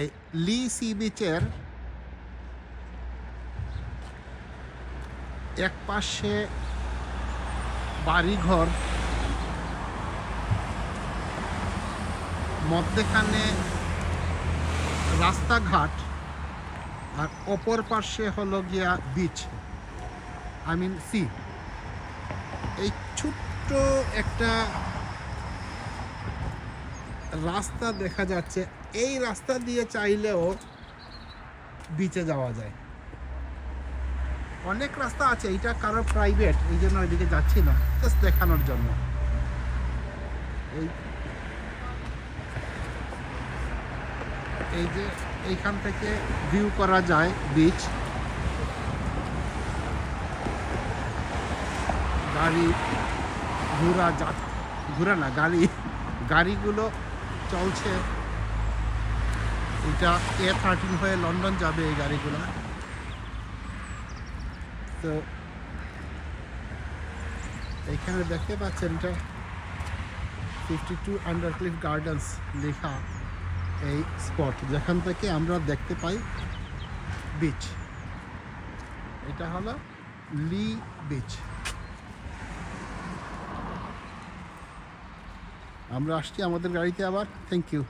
এই লি সি বিচের এক পাশে বাড়িঘর, মধ্যেখানে রাস্তাঘাট, আর অপর পাশে হলো গিয়া বিচ আই মিন সি এই ছোট্ট একটা রাস্তা দেখা যাচ্ছে। এই রাস্তা দিয়ে চাইলেও বিচে যাওয়া যায়। অনেক রাস্তা আছে এটা কারও প্রাইভেট এই জন্য ওইদিকে যাচ্ছি না জাস্ট দেখানোর জন্য। এই এই যে এইখান থেকে ভিউ করা যায় বিচ গাড়ি ঘোরা যা ঘোরা না, গাড়ি। গাড়িগুলো চলছে। এটা এ থার্টিন হয়ে লন্ডন যাবে এই গাড়িগুলো। তো এখানে দেখতে পাচ্ছেন এটা ফিফটি টু আন্ডারক্লিফ গার্ডেন্স লেখা এই স্পট যেখান থেকে আমরা দেখতে পাই বিচ এটা হলো লি বিচ আমরা আসছি আমাদের গাড়িতে আবার। Thank you